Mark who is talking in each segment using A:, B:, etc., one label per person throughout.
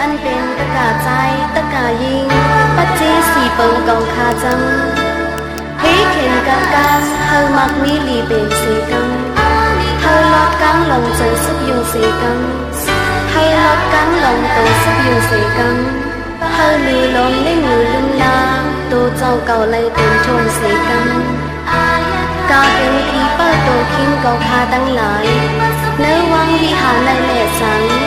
A: อันเป็นตะกาใจตะกายิง ปัจเจสีเปิงกองคาจังเฮเข็นกะกางเฮามักมีลีเป็นสีกังเฮาลอดกังลงเจอสุกยุงสีกังเฮาลอดกังลงโตสุกยุงสีกังเฮาลือลมเล่นลือลุมลาโตเจ้าเก่าเลยเป็นทงสีกังกาเป็นผีเปิดโตคิงกองคาตั้งหลายเนื้อวังวิหารในแหล่สัง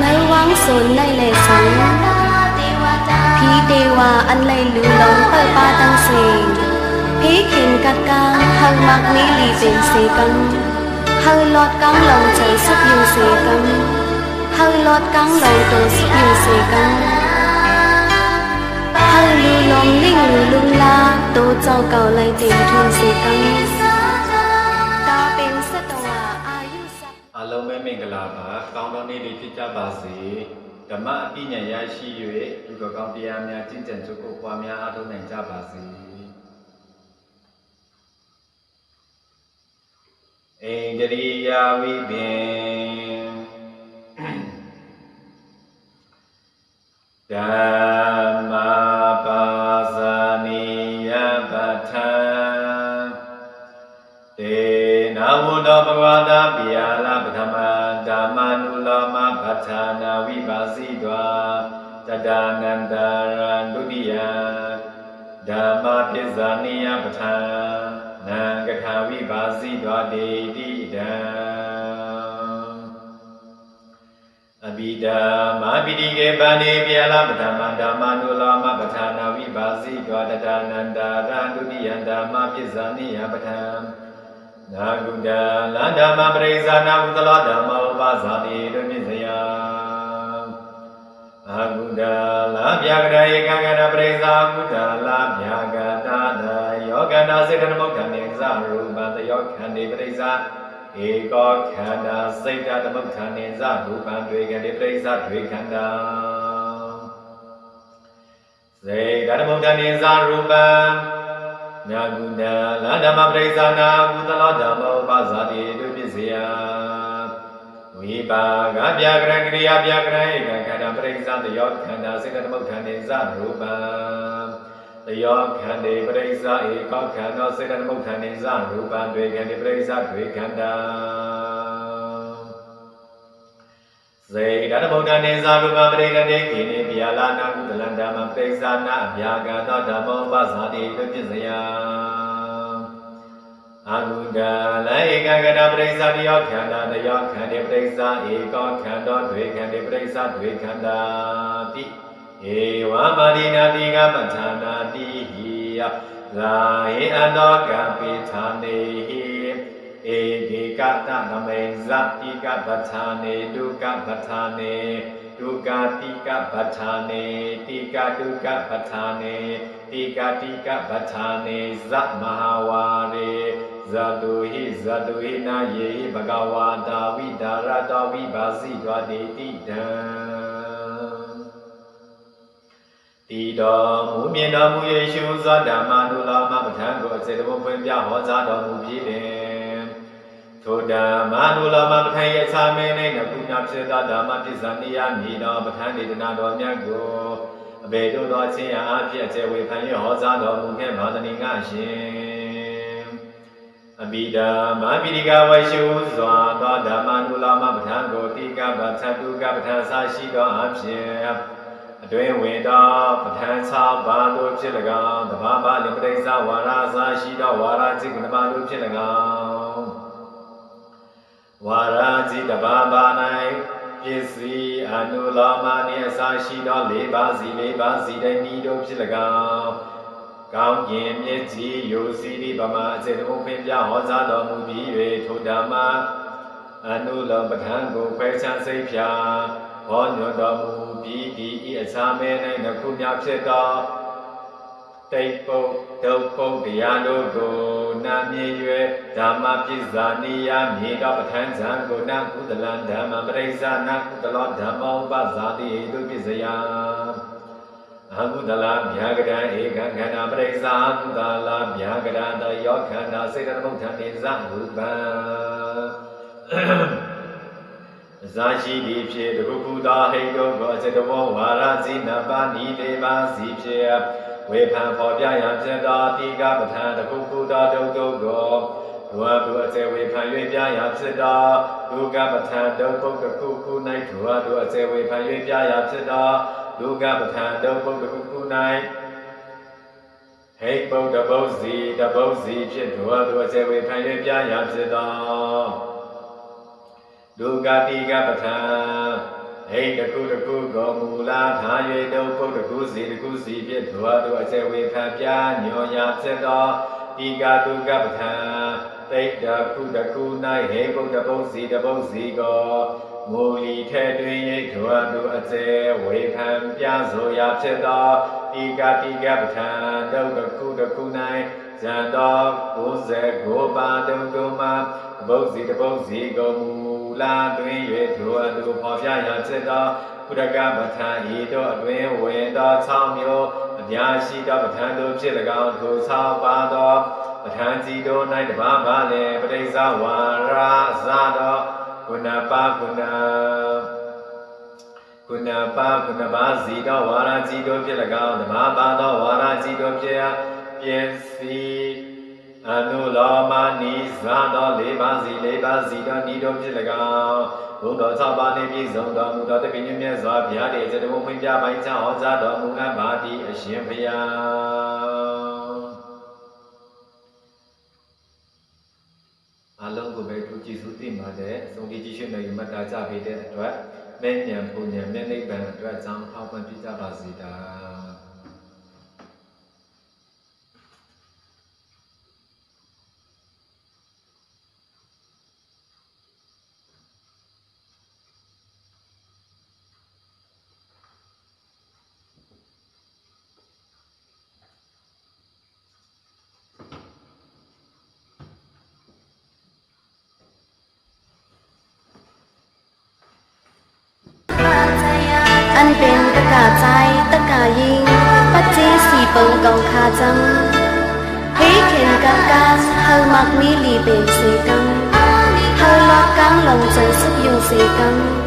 A: ในวังสนในเลสันพีเดวาอันไลลูลงเปิดปาตังเสงพีเข็นกัดกางหังมักนี้ลีเป็นเสกังหังลอดกังลองใจสุกยูเสกังหังลอดกังลองตัวสุกยูเสกังหังลูลองลิ่งลุงลาโตเจ้าเก่าไลเต็
B: มทุนเสกัง ကောင်းသောနေ့လေးဖြစ်ကြပါစေဓမ္မအပညာရရှိ၍ဒီကောကောင်းတရားများကျင့်ကြံကြိုးကိုပွားများအားထုတ်နိုင်ကြပါစေအိန္ဒရိယာဝိပင်ဓမ္မာပါဇာနိယပဋ္ဌံတေနာဝတ္တဘဂဝတာပိယ ဌာနာဝိပါစီတွာတတနန္တရံဒုတိယဓမ္မပစ္ဇာနိယပဋ္ဌာနံကထာဝိပါစီတွာဒေတိတံအဘိဓမ္မာပိတိကေပန္နေပိယလာပထမဓမ္မနုလောမပဋ္ဌာနာဝိပါစီတွာတတနန္တရံဒုတိယဓမ္မပစ္ဇာနိယပဋ္ဌာနာဂုတလန္ဓမပရိဇာနာကုသလဓမ္မဥပဇာတိတို့မြင့်စရာ အာဂုတလဗျာကရဧကံကရပရိဇာကုတလဗျာကတာဒယောကန္တာစေတနမုခန္တေဇရူပတယောခန္တေပရိဇာဧကောခန္တာစိတ်တသမုခန္တေဇရူပံတွေခန္တေပရိဇာတွေခန္တာစေတသမုခန္တေဇရူပံညာကုဏလန္ဓမပရိသနာကုသလဓမ္မောပါဇာတိတုပစ္စယ ဝိပါကဗျာကရံကရိယာဗျာကရံဧကခန္ဓာပရိသတယောခန္ဓာစေတသမုဋ္ဌာနေဇရူပံတယောခန္တေပရိသဧကောခန္ဓာစေတသမုဋ္ဌာနေဇရူပံတွေခန္တေပရိသတွေခန္ဓာစေတသမုဋ္ဌာနေဇရူပံပရိကတေခိနေဗျာလာနာကုသလန္ဓမပရိသနာအဗျာကသောဓမ္မောပါဇာတိတုပစ္စယ အာဂုဒလေဧကဂရပရိစ္ဆာတယောခန္ဓာတယောခန္တေပရိစ္ဆာဧကောခန္တောဒွေခန္တေပရိစ္ဆာဒွေခန္တာတိဧဝမာရိနာတိကပဋ္ဌာနာတိဟိယလာဟိအန္တောကပိထာနေဟိဧကေကတသမေဇတိကပဋ္ဌာနေဒုက္ခပဋ္ဌာနေ ဒုက္ခတိကပဋ္ဌာနေတိကဒုက္ခပဋ္ဌာနေတိကတိကပဋ္ဌာနေဇမဟာဝါရေဇတုဟိဇတုဟိနာယေဟိဘဂဝါတာဝိဒါရတဝိဘာစီဒွာတိတိတံတိတော်မူမြင်တော်မူယေရှုဇဓမ္မနုလောမပဋ္ဌာန်းကိုအစေတဘုံဖွင့်ပြဟောကြားတော်မူပြီးလင် ထိုဓမ္မနုလောမပဋ္ဌာန်းရဲ့သာမေ၌နကုဏဖြစ်သောဓမ္မပစ္စနိယမြည်တော်ပဋ္ဌာန်းဒေသနာတော်မြတ်ကိုအဘေတို့သောအချင်းအားဖြင့်အကျေဝေဖန်ရဟောကြားတော်မူခဲ့ပါသနည်းငါရှင်အဘိဓမ္မာပိရိကဝရှုစွာသောဓမ္မနုလမပဋ္ဌာန်းကိုတိကပဋ္ဌာတုကပဋ္ဌာန်းစာရှိသောအဖြစ်အတွင်ဝင်သောပဋ္ဌာန်း၆ပါးတို့ဖြစ်၎င်းတဘာဘာလင်ပရိစ္ဆဝါရစာရှိသောဝါရจิตကပါတို့ဖြစ်၎င်း ဝါရจิตတဘာဘာ၌ပစ္စည်းအနုလောမနှင့်အစာရှိသော၄ပါးစီ၄ပါးစီတိုင်းဤတို့ဖြစ်၎င်းကောင်းကျင်မြင့်ကြီးယိုစီဒီပမာအစေတမုပင်ပြဟောကြားတော်မူပြီး၍ထိုဓမ္မအနုလောပဋ္ဌာန်းကိုခွဲခြားစိတ်ဖြာဟောညွှန်တော်မူပြီးဒီဤအစာမဲ၌နှခုများဖြစ်သော တိတ်ပုတ်ဒုတ်ပုတ်တရားတို့ကိုနာမြည်၍ဓမ္မပစ္စာနိယမြေတော်ပဋ္ဌာန်းဇံကိုနာကုသလံဓမ္မပရိစ္ဆာနာကုသလောဓမ္မောပဇာတိတုပစ္စယအာဟုတလမြာကရံဧကံခန္ဓာပရိစ္ဆာကုသလမြာကရံတယောခန္ဓာစေတသမုဋ္ဌာနေဇရူပံဇာရှိတိဖြစ်တခုခုသာဟိတ်တုကောစေတဘောဝါရဇိနပါဏိတေပါစီဖြစ် ဝေဖန်ဖော်ပြရန်ဖြစ်သောတိကပဋ္ဌာန်တခုခုသာဒုက္ခကောဒုဝတုအစေဝေဖန်၍ပြရာဖြစ်သောဒုက္ခပဋ္ဌာန်ဒုက္ခတစ်ခုခု၌ဒုဝတုအစေဝေဖန်၍ပြရာဖြစ်သောဒုက္ခပဋ္ဌာန်ဒုက္ခတစ်ခုခု၌ဟိတ်ပုဒ္ဓဘုဇီတဘုဇီဖြစ်ဒုဝတုအစေဝေဖန်၍ပြရာဖြစ်သောဒုက္ခတိကပဋ္ဌာန် ဟိတ်တစ်ခုတစ်ခုကိုမူလာထား၍ဒုက္ခတစ်ခုစီတစ်ခုစီဖြစ်ဒုဝတုအစေဝေဖန်ပြညောရာဖြစ်သောတိကဒုက္ခပဋ္ဌာန်တိတ်တခုတစ်ခု၌ဟိပုဒ္ဓဘုဇီတဘုဇီကိုမူလီထဲတွင်ရိတ်ဒုဝတုအစေဝေဖန်ပြဆိုရာဖြစ်သောတိကတိကပဋ္ဌာန်ဒုက္ခတစ်ခုတစ်ခု၌ဇန်တော်99ပါးတုံတုံမှာဘုဇီတဘုဇီကိုမူ လာတွင်၍ဒုဝတုဖော်ပြရာဖြစ်သောကုရကပဋ္ဌာန်ဤတို့အတွင်ဝင်သော6မျိုးအများရှိသောပဋ္ဌာန်တို့ဖြစ်၎င်းထို6ပါးသောပဋ္ဌာန်စီတို့၌တပါးပါလည်းပရိစ္ဆဝါရာဇသောကုဏပါကုဏကုဏပါကုဏပါစီသောဝါရာစီတို့ဖြစ်၎င်းတပါးပါသောဝါရာစီတို့ဖြစ်ပြည့်စည် အနုလောမနိဇာသောလေးပါးစီလေးပါးစီသောဤတို့ဖြစ်၎င်းဘုဒ္ဓ၆ပါးနှင့်ပြည့်စုံတော်မူသောတပိညမြတ်စွာဘုရားတည်းစေတမွင့်ပြပိုင်းချဟောကြားတော်မူအပ်ပါသည်အရှင်ဘုရားအလုံးကိုပဲသူကြည်စုသိမှတဲ့အဆုံးဒီကြည့်ရှုနေမှတ်သားကြပေးတဲ့အတွက်မဲ့ဉဏ်ပူဉဏ်မဲ့နိဗ္ဗာန်အတွက်ကြောင့်ထောက်ပံ့ပြကြပါစေတာ
A: ăn tình tất cả trái tất cả yên bắt chỉ xì bông còn khá chân hí khiến cảm ca hơi mặc mi lì bề sĩ căng. Hơi lọt căng lòng chân sức dùng sĩ căng.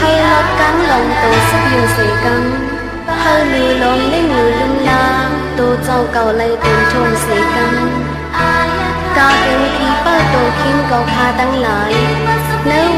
A: Hơi lọt căng lòng tổ sức dùng sĩ căng. Hơi lì lòng lấy ngủ lung la tô châu cầu lấy tình trông sĩ căng. Ca tình khi bao tổ khiến cầu khá tăng lại nơi